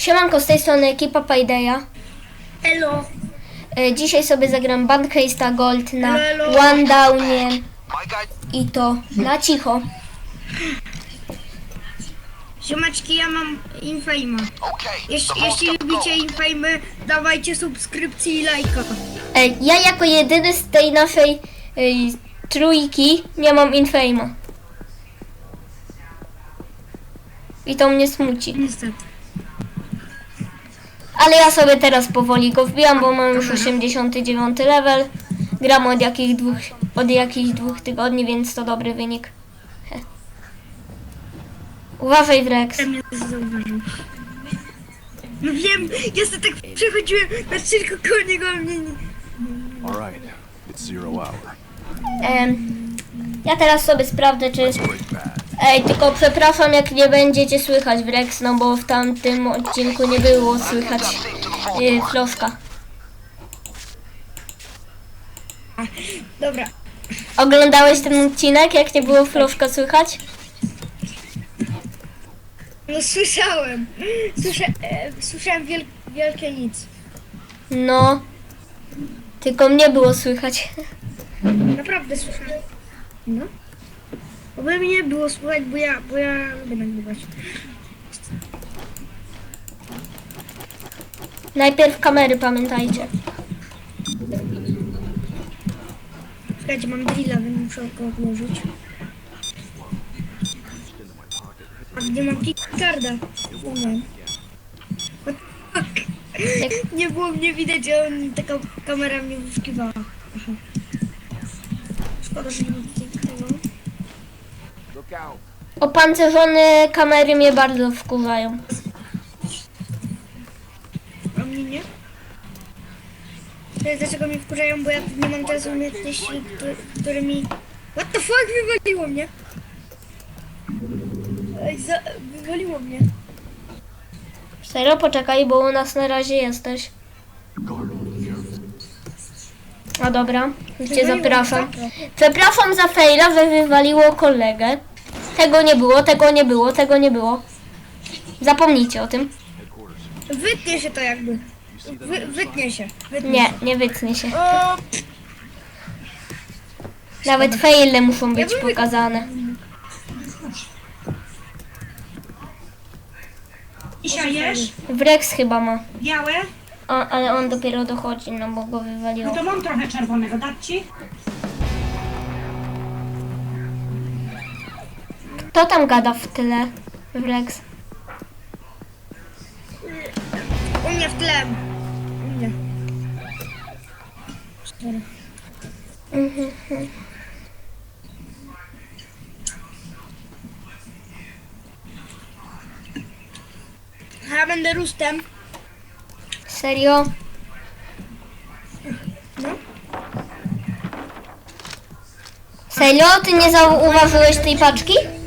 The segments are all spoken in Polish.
Siemanko, z tej strony ekipa Paydaya. Elo. E, Dzisiaj sobie zagram Bandcresta Gold na Elo. One Downie i to na cicho. Ziomeczki, ja mam Infame. okay. Jeśli, jeśli lubicie gold. Infame, dawajcie subskrypcję i lajka. E, Ja jako jedyny z tej naszej e, trójki nie mam Infama. I to mnie smuci. Niestety. Ale ja sobie teraz powoli go wbijam, bo mam już Dobra. 89 level. Gram od jakich dwóch, od jakichś dwóch tygodni, więc to dobry wynik. He. Uważaj Wrex. Ja mnie zauważył. No wiem, ja sobie tak przechodziłem na tylko koło niego, a mnie nie... All right, it's zero hour. Em, ja teraz sobie sprawdzę, czy... Break bad. Ej, tylko przepraszam, jak nie będziecie słychać Wrex, no bo w tamtym odcinku nie było słychać y, floszka. Dobra. Oglądałeś ten odcinek, jak nie było floszka słychać? No słyszałem. Słysza, e, słyszałem wiel, wielkie nic. No, tylko mnie było słychać. Naprawdę słyszałem. No. Bo by mnie było słychać, bo ja, bo ja lubię nagrywać. Najpierw kamery, pamiętajcie. Słuchajcie, mam drilla, więc muszę go odłożyć. A gdzie mam the fuck? Nie było mnie widać, a on, taka kamera mnie wyszukiwała. Szkoda, że nie mam Opancerzone kamery mnie bardzo wkurzają. A mnie nie? Wiesz, Dlaczego mnie wkurzają? Bo ja nie mam teraz umiejętności, które, które mi... What the fuck? Wywaliło mnie! Ej, za... Wywaliło mnie. Serio, poczekaj, bo u nas na razie jesteś. A dobra, cię zapraszam. Przepraszam za faila, że wywaliło kolegę. Tego nie było, tego nie było, tego nie było. Zapomnijcie o tym. Wytnie się to jakby. Wy, wytnie się. Wytnie Nie, Się. nie wytnie się. O, Nawet faile muszą być bym pokazane. Isia jesz? Wrex chyba ma. Białe? O, ale on dopiero dochodzi, no bo go wywaliło. No to mam trochę czerwonego, dać ci? Kto tam gada w tyle? Wrex. u mnie w tle. U mnie. Cztery. Ja będę rustem. Serio? No. Serio? Ty nie zauważyłeś tej paczki?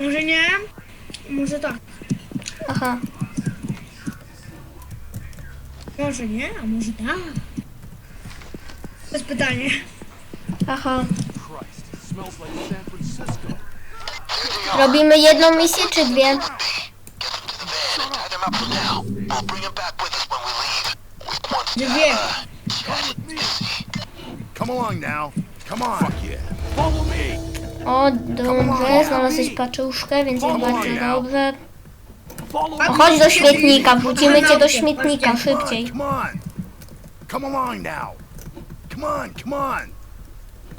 Może nie? Może tak. Aha. Może nie, a może tak. To jest pytanie. Aha. Robimy jedną misję czy dwie? Dwie. Come along now. Come on. Fuck yeah. Follow me. O, dobrze, znalazłeś paczuszkę, więc jest bardzo dobrze. O, chodź do śmietnika, wrócimy cię do śmietnika, szybciej.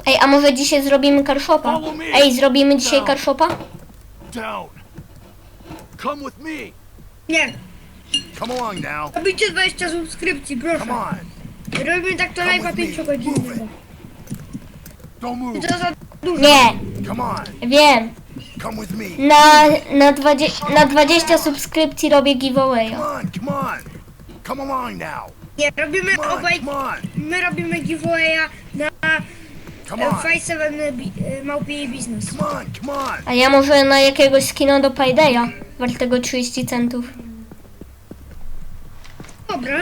Ej, a może dzisiaj zrobimy karszopa? Ej, zrobimy dzisiaj karszopa? Down. Come with me. Nie. Come along now. Robicie 20 subskrypcji, Come proszę. on. Robimy tak to live'a 5 godzinnego. Don't move. I to za. Nie, wiem. Na, na, 20, na 20 subskrypcji robię now. Nie, robimy obaj... My robimy giveawaya na. 57 bi- e, małpi biznes. A ja może na jakiegoś skina do Paydaya, wartego 30 centów. Dobra.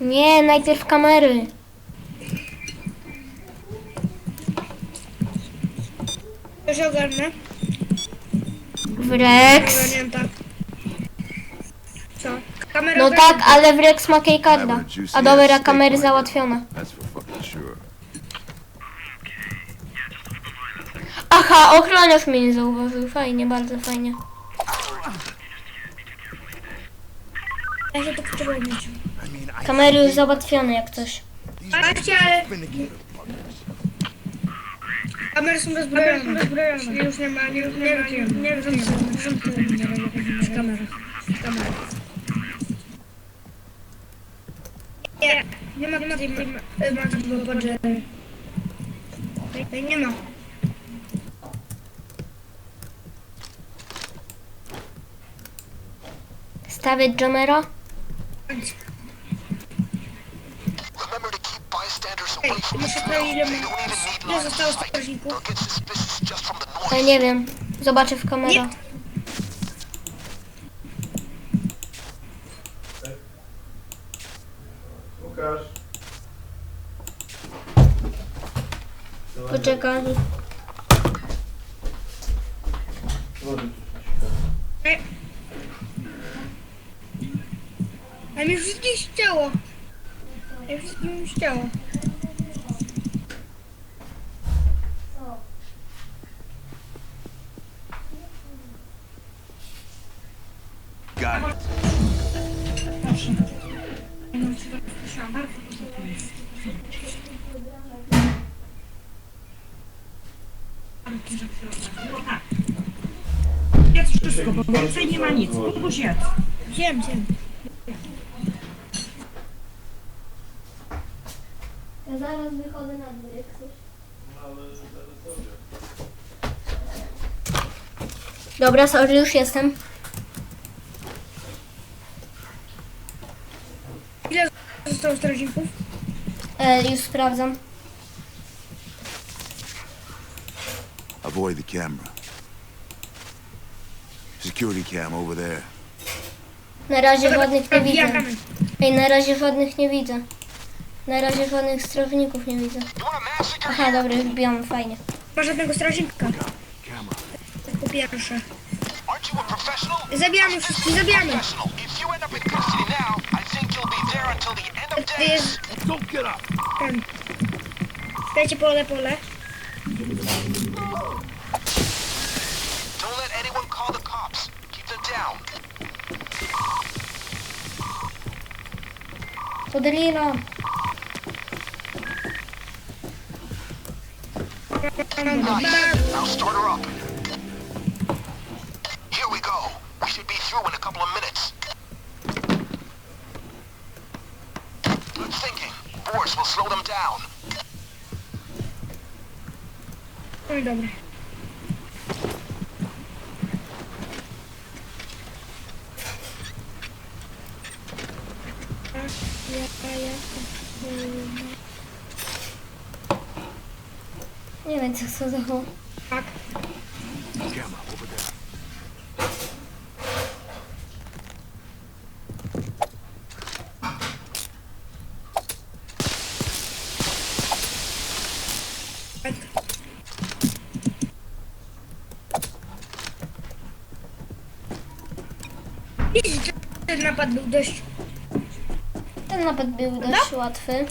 Nie, najpierw kamery. To się ogarnę. Wrex. Ogarnięta. Co? Kamera No ogarnięta. tak, ale Wrex ma keycarda. A dobra, kamery załatwione. That's for fucking sure. Aha, ochroniarz mnie nie zauważył. Fajnie, bardzo fajnie. Ja się to potrzebuję mieć. I mean, I Kamery już załatwione jak coś. Patrzcie, ale. Kamery są bezbrojone. Czyli już nie ma, nie, nie, nie, nie, nie, nie, z kamery. Z kamery. Nie, nie ma, nie ma, nie ma, nie ma, nie ma, Jerry. Tutaj nie ma. Stawiać Jamera? Remember to keep bystanders Ej, away from the muszę sprawdzić ile They ma. don't even need Ile zostało strażników? Ja nie wiem. Zobaczę w kamerę. Łukasz. Poczekaj. Wody Ej. A mi wszystkich ścięło. Ja wszystkim ścięło. Wszystko, bo więcej nie ma nic. Kubuś jedz. Ziem, ziem. Ja zaraz wychodzę na dwór, jak chcesz. Dobra, sorry, już jestem. Ile zostało strażników? E, już sprawdzam. Avoid the camera. Security cam over there. Na razie żadnych nie widzę. Ej, na razie żadnych nie widzę. Na razie żadnych strażników nie widzę. Aha, dobra, już wbijamy, fajnie. Ma żadnego strażnika. Camera. Tak po pierwsze. Aren't you a professional? Zabijamy wszystkich, zabijamy. Professional. If you end up in custody now, I think you'll be there until the end of To days. jest Don't get up. ten. Dajcie pole, pole. Keep them down. Podrino. Now start her up. Here we go. We should be through in a couple of minutes. Good thinking. Force will slow them down. No i co za Tak. Ten napad był dość... Ten napad był dość łatwy.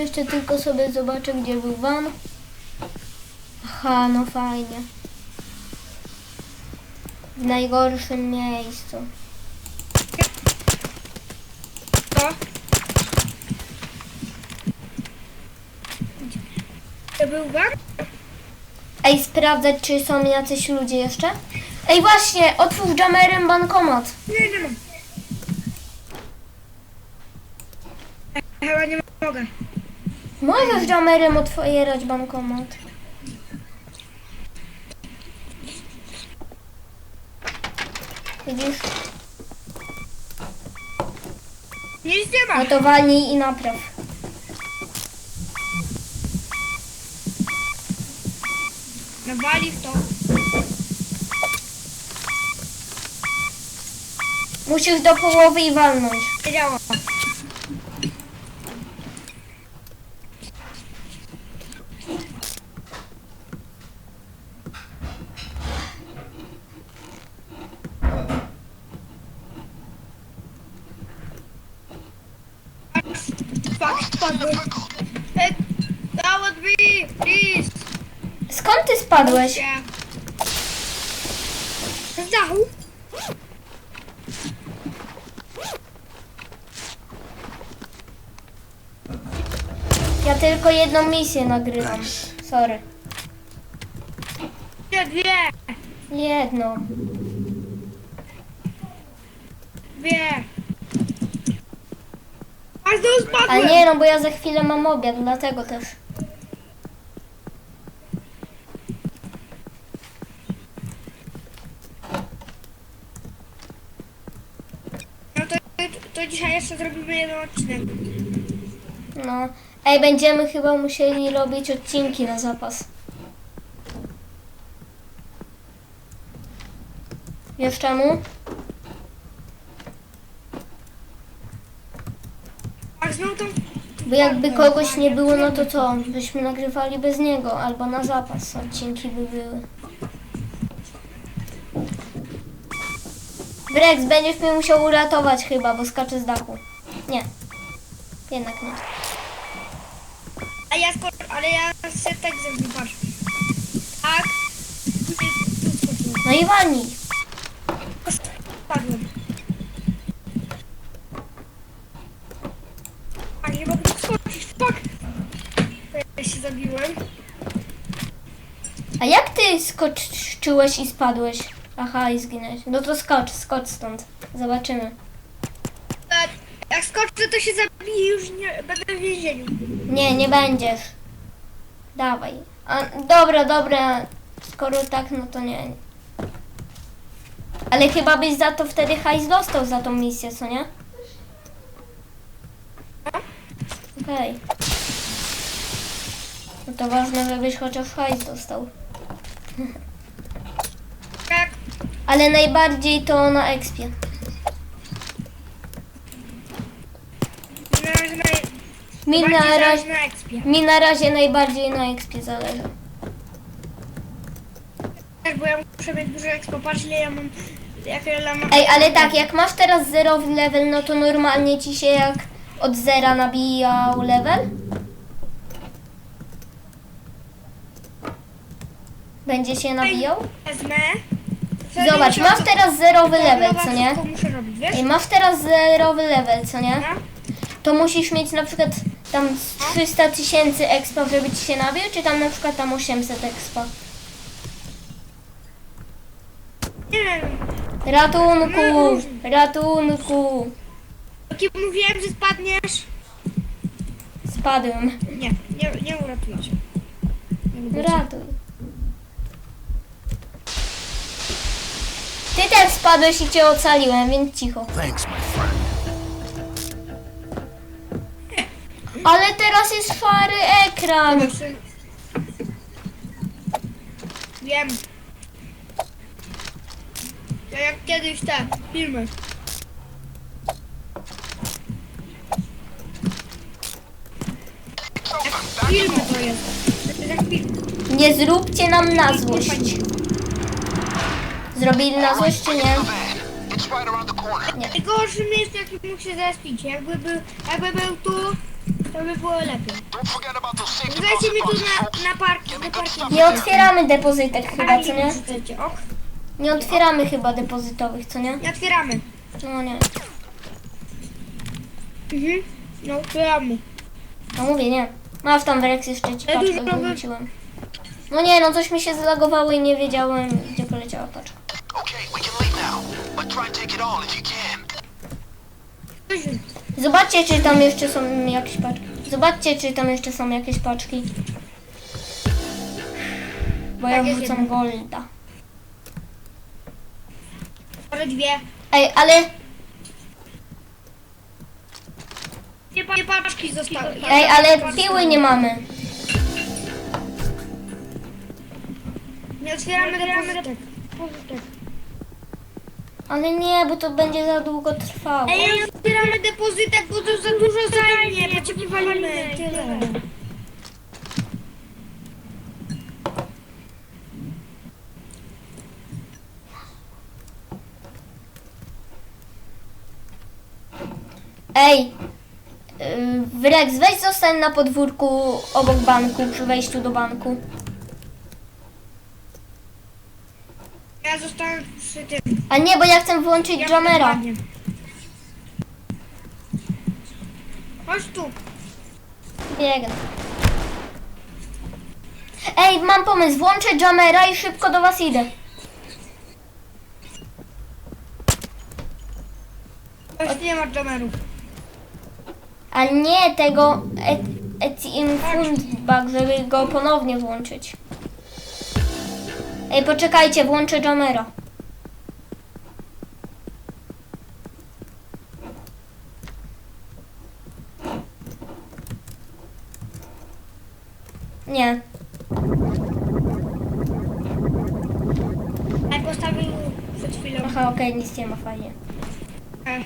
Jeszcze tylko sobie zobaczę, gdzie był van. Aha, no fajnie. W najgorszym miejscu. To. To był van? Ej, sprawdzać, czy są jacyś ludzie jeszcze? Ej, właśnie, otwórz jamerem bankomat. Nie, nie mam. Chyba nie mogę. Możesz jamerem otwierać bankomat. Widzisz? Nic nie ma. No to walnij i napraw. Nawali w to. Musisz do połowy i walnąć. Nie działa. Fuck, spadłem. Please. Skąd ty spadłeś? Z dachu? Ja tylko jedną misję nagrywam. Sorry. Nie, dwie. Jedną. Dwie. A znowu spadłem. Ale nie no, bo ja za chwilę mam obiad, dlatego też. No to, to dzisiaj jeszcze zrobimy jeden odcinek. No. Ej, będziemy chyba musieli robić odcinki na zapas. Wiesz czemu? Znowu tam... Bo jakby kogoś nie było, no to co? Byśmy nagrywali bez niego, albo na zapas odcinki by były. Brex, będziesz mnie musiał uratować chyba, bo skaczę z dachu. Nie. Jednak nie. A ja. Ale ja się tak zrobię, patrz. Tak. Tu skoczyłem. No i walnij. Spadłem. A nie mogę tu skoczyć, fuck! To Ja się zabiłem. A jak ty skoczyłeś i spadłeś? Aha, i zginąłeś. No to skocz, skocz stąd. Zobaczymy. E, Jak skoczę, to się zabiję już nie będę w więzieniu. Nie, nie będziesz. Dawaj. A, dobra, dobra. Skoro tak, no to nie. Ale chyba byś za to wtedy hajs dostał za tą misję, co nie? Okej. No to ważne, żebyś chociaż hajs dostał. Ale najbardziej to na expie. na razie na, Mi na razie, na expie. mi na razie najbardziej na expie zależy. Tak, bo ja muszę mieć dużo expo. Patrz ile ja mam... Jak ja mam... Ej, ale tak, jak masz teraz zerowy level, no to normalnie ci się jak od zera nabijał level? Będzie się nabijał? Wezmę. Zobacz, masz teraz zerowy level, co nie? Wszystko muszę robić, wiesz? Ej, masz teraz zerowy level, co nie? No. To musisz mieć na przykład tam z 300 tysięcy expa, żeby ci się nabił, czy tam na przykład tam 800 expa? Nie wiem. Ratunku! Ratunku! Taki mówiłem, że spadniesz. Spadłem. Nie, nie, nie uratuję cię. Nie lubię cię. Ratuj. Ty też spadłeś i cię ocaliłem, więc cicho. Thanks, my friend. Ale teraz jest szary ekran. Wiem. Ja jak kiedyś te filmy. Filmy to jest. To jest jak film. Nie zróbcie nam na złość. Zrobili na złość czy nie? Corner. Najgorszym miejscu, jakim mógł się zaspić. Jakby był, jakby był tu, to by było lepiej. Dajcie mi tu na, na parking. Nie otwieramy depozytek chyba, co nie? Nie otwieramy chyba depozytowych, co nie? Nie otwieramy. No nie. Mhm. No, otwieramy. No mówię, nie. Masz tam Rex jeszcze ci paczkę dużo nowych- wróciłem. No nie, no coś mi się zlagowało i nie wiedziałem, gdzie poleciała paczka. Zobaczcie, czy tam jeszcze są jakieś paczki. Zobaczcie, czy tam jeszcze są jakieś paczki. Bo ja Tak, jest wrzucam golda. Może dwie. Ej, ale... Dwie pa- dwie paczki zostały. Ej, ale piły nie mamy. Nie otwieramy depozytek. Ale nie, bo to będzie za długo trwało. Ej, nie otwieramy depozytek, bo to za dużo zajmie. Bo cię wywalimy. Tyle. Ej, Yy, Rex, weź zostań na podwórku obok banku, przy wejściu do banku. Ja zostałem przy tym. A nie, bo ja chcę włączyć Ja Jamera. dokładnie. Chodź tu. Biegnę. Ej, mam pomysł, włączę Jamera i szybko do was idę. Właśnie nie ma jamerów. A nie tego et, et infundbug, żeby go ponownie włączyć. Ej, poczekajcie, włączę Jamera. Nie. Ja postawił przed chwilą. Aha, okej, nic nie ma, fajnie. E.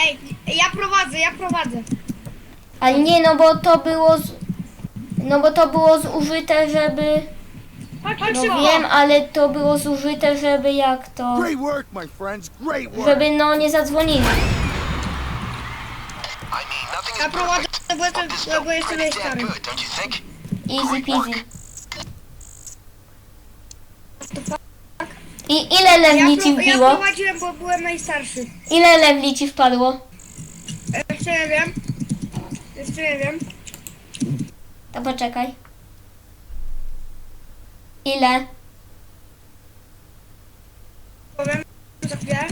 Ej, ja prowadzę, ja prowadzę. Ale nie, no bo to było z... No bo to było zużyte, żeby... Chodź, No szybko. wiem, ale to było zużyte, żeby jak to... Great work, my friends. Great work. Żeby no nie zadzwonili. Ja prowadzę, bo jestem, bo jestem damn stary. don't you think? Easy peasy. I ile lewli Ja, ci pro, ja wbiło? prowadziłem, bo byłem najstarszy. Ile lewli ci wpadło? E, Jeszcze nie wiem. Jeszcze nie wiem. To poczekaj. Ile? Powiem za chwilę.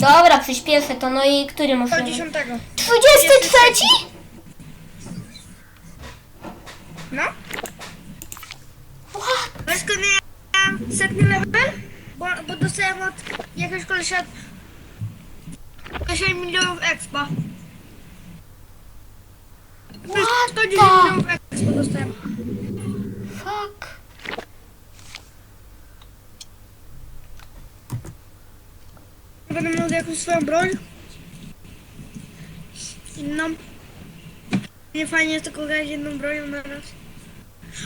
Dobra, przyspieszę to, no i który masz Do level? dziesiątego. 23? No. Wiesz, skąd miałem setny level? Bo, bo dostałem od jakiegoś kolesia 10 milionów expa. What 110 the? milionów expa dostałem. Fuck. Będę miał jakąś swoją broń. Inną. Nie fajnie jest tylko grać jedną bronią na raz.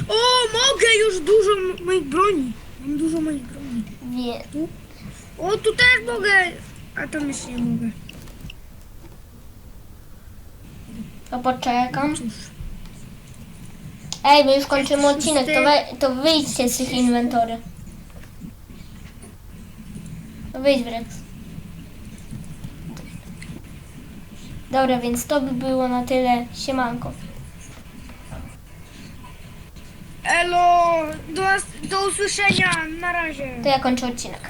O, mogę już dużo moich broni. Mam dużo moich broni. Wie. O, tu też mogę. A tam jeszcze nie mogę. To poczekam. Ej, my już kończymy odcinek, to, we, to wyjdźcie z tych inwentory. To wyjdź, Brex. Dobra, więc to by było na tyle. Siemanko. Elo, do, do usłyszenia. Na razie. To ja kończę odcinek.